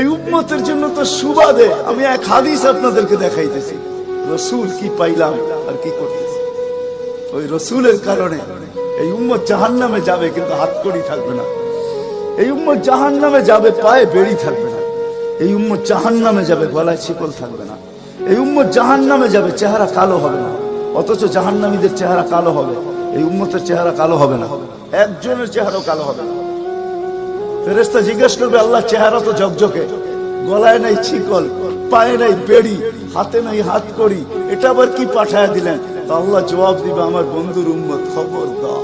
এই উম্মতের জন্য তো সুবাদে আমি এক হাদিস আপনাদেরকে দেখাইতেছি। রসুল কি পাইলাম আর কি করতেছি? ওই রসুলের কারণে এই উম্মত জাহান নামে যাবে কিন্তু হাত করি থাকবে না। এই উম্মত জাহান নামে যাবে, পায়ে বেড়ি থাকবে না। এই উম্মত জাহান নামে যাবে, গলায় শিকল থাকবে না। এই উম্মত জাহান নামে যাবে, চেহারা কালো হবে না। অথচ জাহান্নামীদের চেহারা কালো হবে। এই উম্মতের চেহারা কালো হবে না। একজনের চেহারাও কালো হবে না। ফেরেস্তা জিজ্ঞেস করবে আল্লাহ চেহারা তো ঝকঝকে। গলায় নাই ছিকল, পায়ে নাই বেড়ি, হাতে নাই হাত করি এটা আবার কি পাঠায় দিলেন? তো আল্লাহ জবাব দিবে, আমার বন্ধুর উম্মত খবর দাও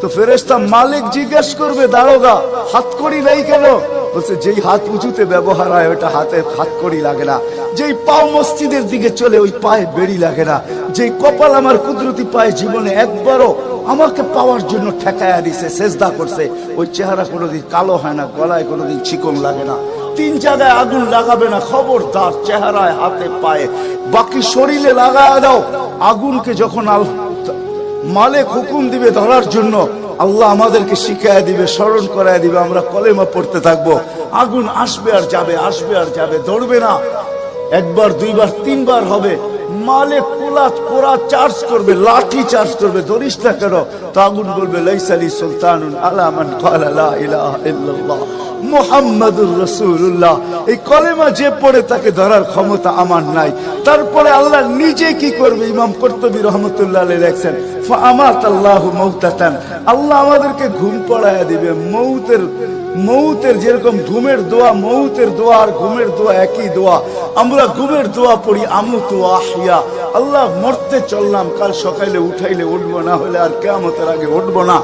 তো ফেরেস্তা মালিক জিজ্ঞেস করবে, দারোগা, হাত করি নাই কেন? বলছে, যেই হাত উঁচুতে ব্যবহার হয় ওটা হাতে হাত করি লাগে না। যেই পাও মসজিদের দিকে চলে, ওই পায়ে বেড়ি লাগে না। যেই কপাল আমার কুদরতি পায়ে জীবনে একবারও আমাকে পাওয়ার জন্য ঠেকায়া দিছে, সেজদা করছে। ওই চেহারা কোনোদিন কালো হয় না, গলায় কোনোদিন চিকন লাগে না। তিন জায়গায় আগুন লাগাবে না, খবরদার চেহারায়, হাতে পায়ে। বাকি শরীরে লাগায় দাও। আগুনকে যখন আল মালিক হুকুম দিবে ধরার জন্য, আল্লাহ আমাদেরকে শিখায় দিবে, স্মরণ করায় দিবে, আমরা কলেমা পড়তে থাকব। আগুন আসবে আর যাবে, আসবে আর যাবে, ধরবে না। একবার, দুইবার, তিনবার হবে। মালে কোলা কোরা চার্জ করবে, লাঠি চার্জ করবে, ধরিস না কেন? তাগুন বলবে, লাইসালি সুলতানুন আলামান কালা লা ইলাহা ইল্লাল্লাহ। মুহাম্মাদুর রাসূলুল্লাহ। এই কলেমা যে পড়ে তাকে ধরার ক্ষমতা আমার নাই। তারপরে আল্লাহ নিজে কি করবে? ইমাম কর্তবী রহমতুল্লাহ লেখছেন ফামাত আল্লাহু মাউতাতান। আল্লাহ আমাদেরকে ঘুম পড়ায়া দিবে। মৌতের মৌতের যেরকম ঘুমের দোয়া, মৌতের দোয়া আর ঘুমের দোয়া একই দোয়া। আমরা ঘুমের দোয়া পড়ি আমু তো আহিয়া। আল্লাহ মরতে চললাম, কাল সকালে উঠাইলে উঠবো, না হলে আর কেমতের আগে উঠবো না।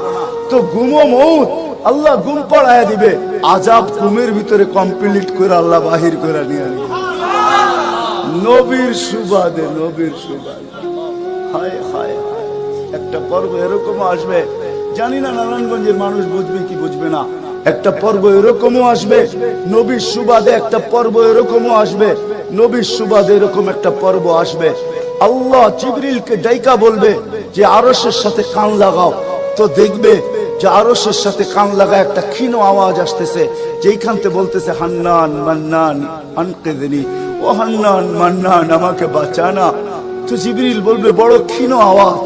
তো ঘুমো মৌত। আল্লাহ ঘুম পড়ায় দিবে। আজাব ঘুমের ভিতরে কমপ্লিট করে আল্লাহ বাহির করে নিয়ে আনবে নবীর সুবাদে নবীর সুবাদে। হায় হায় একটা পর্ব এরকম আসবে। জানি না নারায়ণগঞ্জের মানুষ বুঝবে কি বুঝবে না। একটা পর্ব এরকমও আসবে। নবীর সুবাদে একটা পর্ব এরকমও আসবে। নবীর সুবাদে এরকম একটা পর্ব আসবে। আল্লাহ জিবরিলকে ডাইকা বলবে যে আরসের সাথে কান লাগাও। তো দেখবে যে আরসের সাথে কান লাগা একটা ক্ষীণ আওয়াজ আসতেছে, যেইখানতে বলতেছে, হান্নান, মান্নান আনকে দিনি ও হান্নান, মান্নান, আমাকে বাঁচানা তো জিবরিল বলবে, বড় ক্ষীণ আওয়াজ।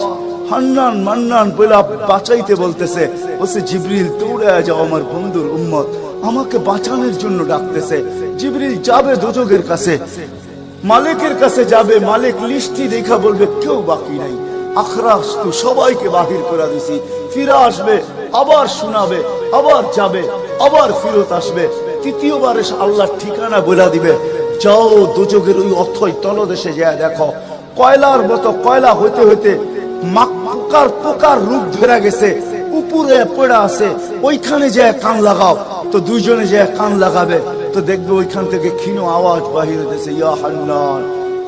হান্নান, মান্নান বলে বাঁচাইতে বলতেছে, বলছে, জিবরিল, দৌড়ে যাও আমার বন্ধুর উম্মত, আমাকে বাঁচানোর জন্য ডাকতেছে। জিবরিল যাবে দুযোগের কাছে, মালিকের কাছে যাবে, মালিক লিস্টি দেখা বলবে, কেউ বাকি নাই। আখরাস তো সবাইকে বাহির করে দিছি। ফিরে আসবে আবার শোনাবে, আবার যাবে, আবার ফিরত আসবে। তৃতীয়বার এসে আল্লাহর ঠিকানা বলে দিবে। যাও দুযোগের ওই অথই তলদেশে যায় দেখো। কয়লার মতো কয়লা হইতে হইতে মাকার পোকার রূপ ধরে গেছে। উপরে পড়ে আছে, ওইখানে যে কান লাগাও। তো দুইজনে যে কান লাগাবে। তো দেখবে ওইখান থেকে ক্ষীণ আওয়াজ বাহির হতেছে ইয়া হান্নান,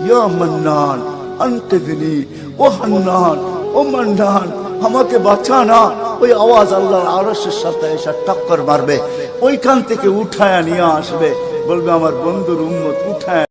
ইয়া মান্নান আনকিদনি ও হান্নান, ও মান্নান, আমাকে বাঁচা না ওই আওয়াজ আল্লাহর আরশের সাথে এসে টক্কর মারবে, ওইখান থেকে উঠায় নিয়ে আসবে। বলবে, আমার বন্ধুর উন্মত উঠায়